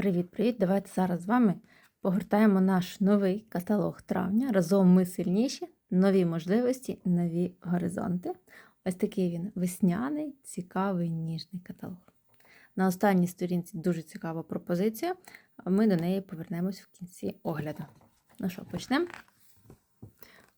Привіт-привіт! Давайте зараз з вами погортаємо наш новий каталог травня. Разом ми сильніші, нові можливості, нові горизонти. Ось такий він весняний, цікавий, ніжний каталог. На останній сторінці дуже цікава пропозиція. Ми до неї повернемось в кінці огляду. Ну що, почнемо?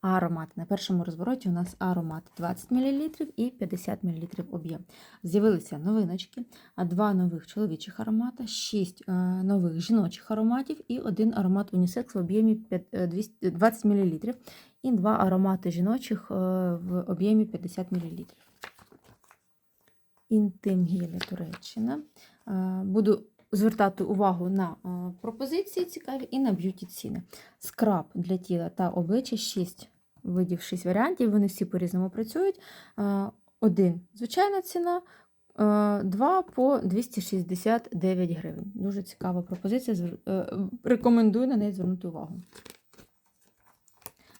Аромат. На першому розвороті у нас аромат 20 мл і 50 мл об'єм. З'явилися новиночки, два нових чоловічих аромата, 6 е, нових жіночих ароматів і один аромат унісекс в об'ємі п'ят- е, 200 20 мл і два аромати жіночих е, в об'ємі 50 мл. Інтим гелі Туреччина. Е, Буду звертати увагу на е, пропозиції цікаві і на б'юті ціни. Скраб для тіла та обличчя 6 видів 6 варіантів. Вони всі по-різному працюють. Е, Один звичайна ціна, е, два по 269 гривень. Дуже цікава пропозиція. е, Рекомендую на неї звернути увагу.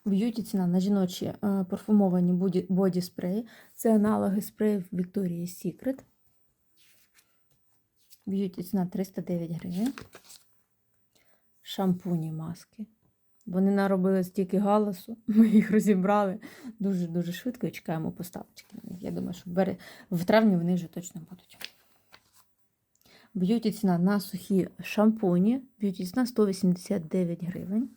Б'юті ціна на жіночі е, парфумовані боді- боді-спреї. Це аналоги спреїв Victoria's Secret. Б'юті ціна 309 гривень. Шампуні маски. Вони наробили стільки галасу, ми їх розібрали дуже-дуже швидко і чекаємо поставочки на них. Я думаю, що в, бере- в травні вони вже точно будуть. Б'юті ціна на сухі шампуні. Б'юті ціна 189 гривень.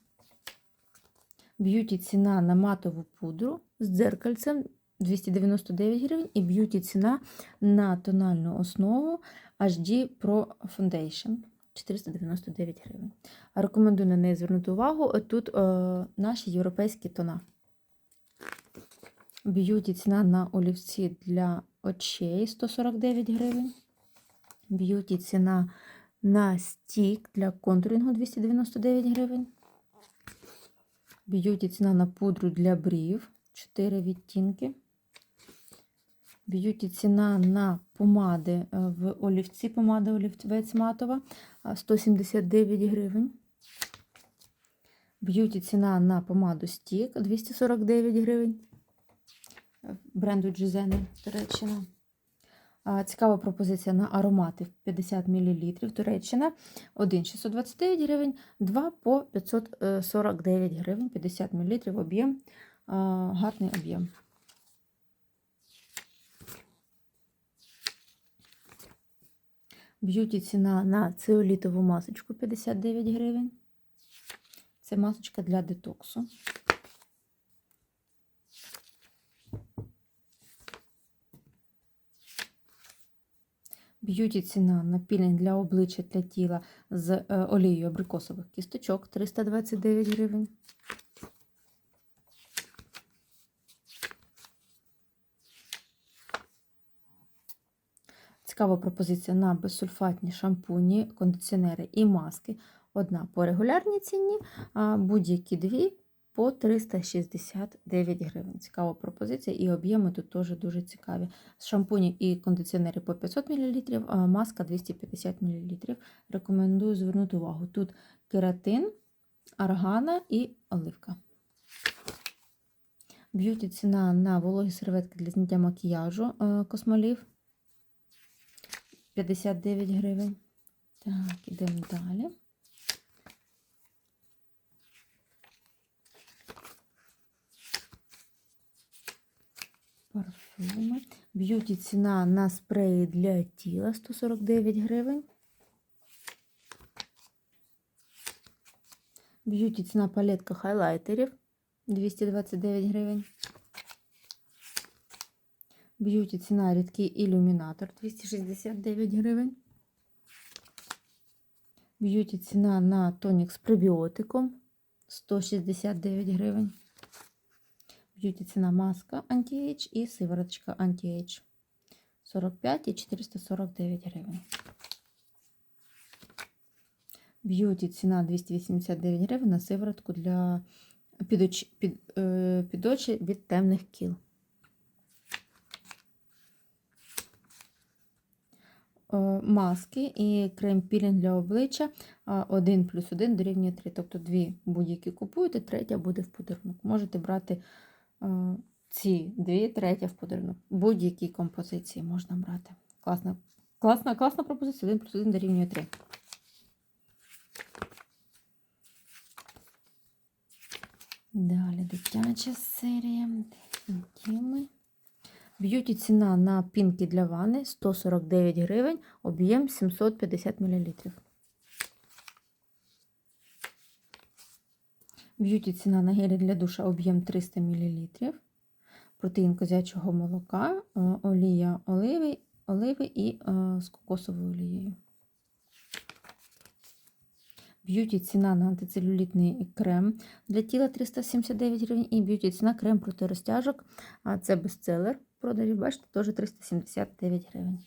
Б'юті ціна на матову пудру з дзеркальцем 299 гривень. І б'юті ціна на тональну основу HD Pro Foundation 499 гривень. Рекомендую на неї звернути увагу. Тут е, наші європейські тона. Б'юті ціна на олівці для очей 149 гривень. Б'юті ціна на стік для контурінгу 299 гривень. Б'юті ціна на пудру для брів 4 відтінки. Б'юті ціна на помади е, в олівці, помада олівець матова 179 гривень. Б'юті ціна на помаду Стік 249 гривень. е, Бренду Джизени Туреччина. Цікава пропозиція на аромати 50 мл Туреччина. Один 629 гривень, два по 549 гривень, 50 мл об'єм. Гарний об'єм. Б'юті ціна на цеолітову масочку 59 гривень. Це масочка для детоксу. Б'юті ціна на пілінг для обличчя для тіла з е, олією абрикосових кісточок 329 гривень. Цікава пропозиція на безсульфатні шампуні, кондиціонери і маски. Одна по регулярній ціні, а будь-які дві по 369 гривень. Цікава пропозиція, і об'єми тут теж дуже цікаві. Шампуні і кондиціонери по 500 мл, а маска 250 мл. Рекомендую звернути увагу. Тут кератин, аргана і оливка. Б'юті ціна на вологі серветки для зняття макіяжу е, космолів 59 гривень. Так, ідемо далі. Парфюми. Б'юті ціна на спреї для тіла 149 гривень. Б'юті ціна палетка хайлайтерів 229 гривень. Б'юті ціна рідкий ілюмінатор 269 гривень. Б'юті ціна на тонік з пребіотиком 169 гривень. Б'юті ціна маска Anti-Age і сивороточка Anti-Age 45 і 449 гривень. Б'юті ціна 289 гривень на сиворотку для під під, е, під очі від темних кіл. Е, маски і крем пілінг для обличчя 1 плюс 1 дорівнює 3. Тобто дві будь-які купуєте, третя буде в подарунок. Можете брати е, ці дві, третя в подарунок. Будь-які композиції можна брати. Класна, класна, класна пропозиція 1 плюс 1 дорівнює 3. Далі дитяча серія. Інтіми. Б'юті ціна на пінки для ванни 149 гривень, об'єм 750 мл. Б'юті ціна на гелі для душа об'єм 300 мл. Протеїн козячого молока, е, олія оливи, оливи і е, з кокосовою олією. Б'юті ціна на антицелюлітний крем для тіла 379 гривень. І б'юті ціна крем проти розтяжок. А це бестселер продажі, бачите, теж 379 гривень.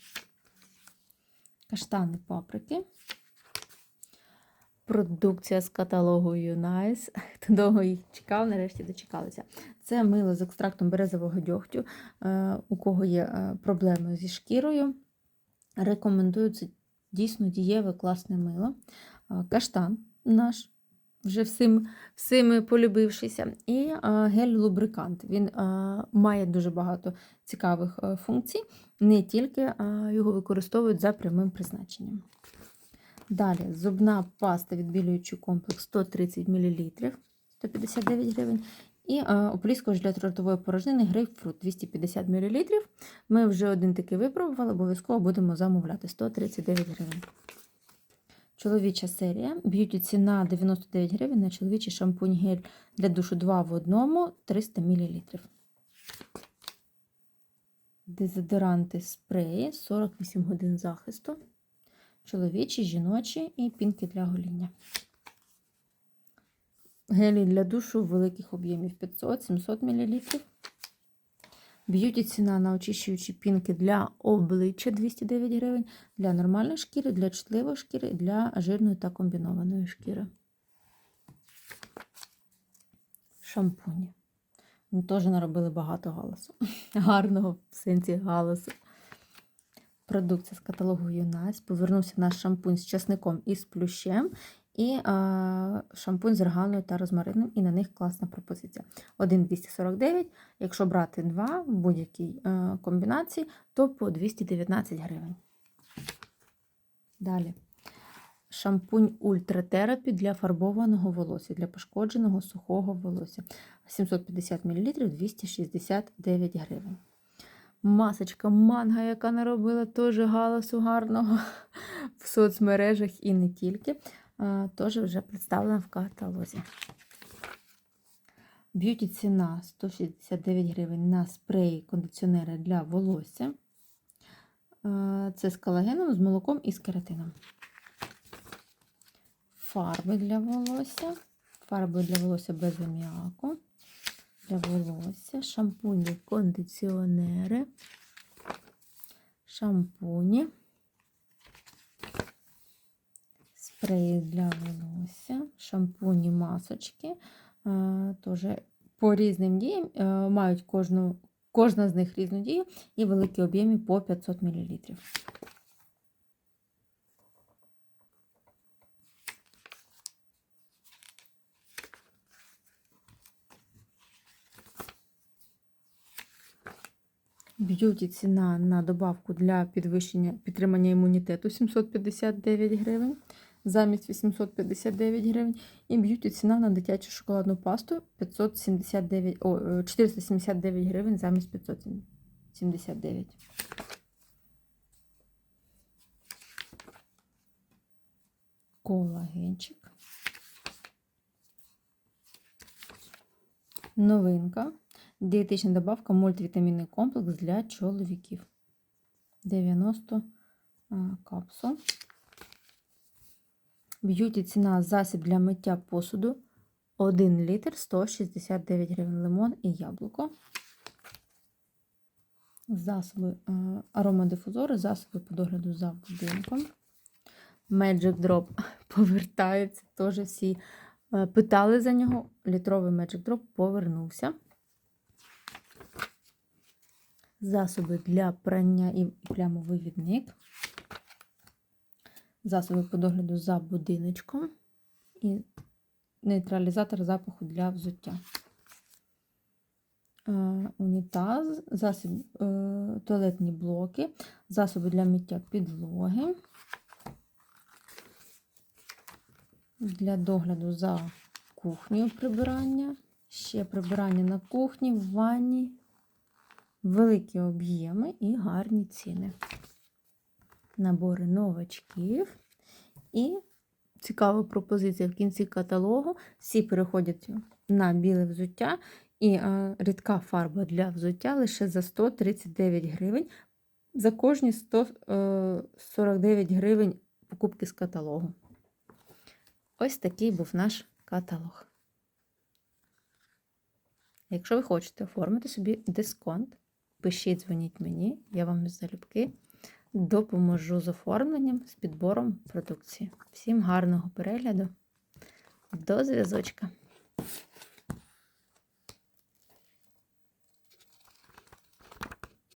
Каштани паприки. Продукція з каталогу Юнайс. Хто довго їх чекав, нарешті дочекалися. Це мило з екстрактом березового дьогтю. Е, У кого є е, проблеми зі шкірою, рекомендую це дійсно дієве, класне мило. Е, Каштан наш, вже всім, всіми полюбившися, і е, гель-лубрикант. Він е, має дуже багато цікавих е, функцій, не тільки його використовують за прямим призначенням. Далі зубна паста відбілюючий комплекс 130 мл, 159 гривень. І опліскувач для ротової порожнини грейпфрут 250 мл. Ми вже один такий випробували, обов'язково будемо замовляти 139 гривень. Чоловіча серія. Б'юті ціна 99 гривень на чоловічий шампунь гель для душу 2 в 1 300 мл. Дезодоранти спреї 48 годин захисту. Чоловічі, жіночі і пінки для гоління. Гелі для душу великих об'ємів 500-700 мл. Б'юті ціна на очищуючі пінки для обличчя 209 гривень, для нормальної шкіри, для чутливої шкіри, для жирної та комбінованої шкіри. Шампуні. Вони теж наробили багато галасу. Гарного в сенсі галасу. Продукція з каталогу Юнайс. Повернувся наш шампунь з часником і з плющем. І е, шампунь з реганою та розмарином, і на них класна пропозиція. 1,249. Якщо брати два в будь-якій е, комбінації, то по 219 гривень. Далі. Шампунь ультратерапі для фарбованого волосся, для пошкодженого сухого волосся. 750 мл 269 гривень. Масочка манга, яка наробила теж галасу гарного в соцмережах і не тільки теж вже представлена в каталозі. Б'юті ціна 169 гривень на спреї кондиціонери для волосся. Це з колагеном, з молоком і з кератином. Фарби для волосся. Фарби для волосся без аміаку. Для волосся, шампуні, кондиціонери, шампуні. Спреї для волосся, шампуні, масочки. Теж по різним діям мають кожну, кожна з них різну дію і великі об'єми по 500 мл. Б'юті ціна на добавку для підвищення підтримання імунітету 759 гривень замість 859 гривень. І б'юті ціна на дитячу шоколадну пасту 579, о, 479 гривень замість 579. Колагенчик. Новинка. Дієтична добавка мультивітамінний комплекс для чоловіків. 90 капсул. Б'юті ціна засіб для миття посуду 1 літр 169 гривень лимон і яблуко. Засоби аромадифузори, засоби по догляду за будинком. Magic Drop повертається. Теж всі питали за нього. Літровий Magic Drop повернувся. Засоби для прання і плямовивідник засоби по догляду за будиночком і нейтралізатор запаху для взуття. Унітаз, засіб, е, туалетні блоки, засоби для миття підлоги, для догляду за кухнею прибирання, Ще прибирання на кухні, в ванні, великі об'єми і гарні ціни. Набори новачків. І цікава пропозиція в кінці каталогу. Всі переходять на біле взуття. І е, рідка фарба для взуття лише за 139 гривень. За кожні 149 гривень покупки з каталогу. Ось такий був наш каталог. Якщо ви хочете оформити собі дисконт, пишіть, дзвоніть мені, я вам залюбки допоможу з оформленням, з підбором продукції. Всім гарного перегляду. До зв'язочка!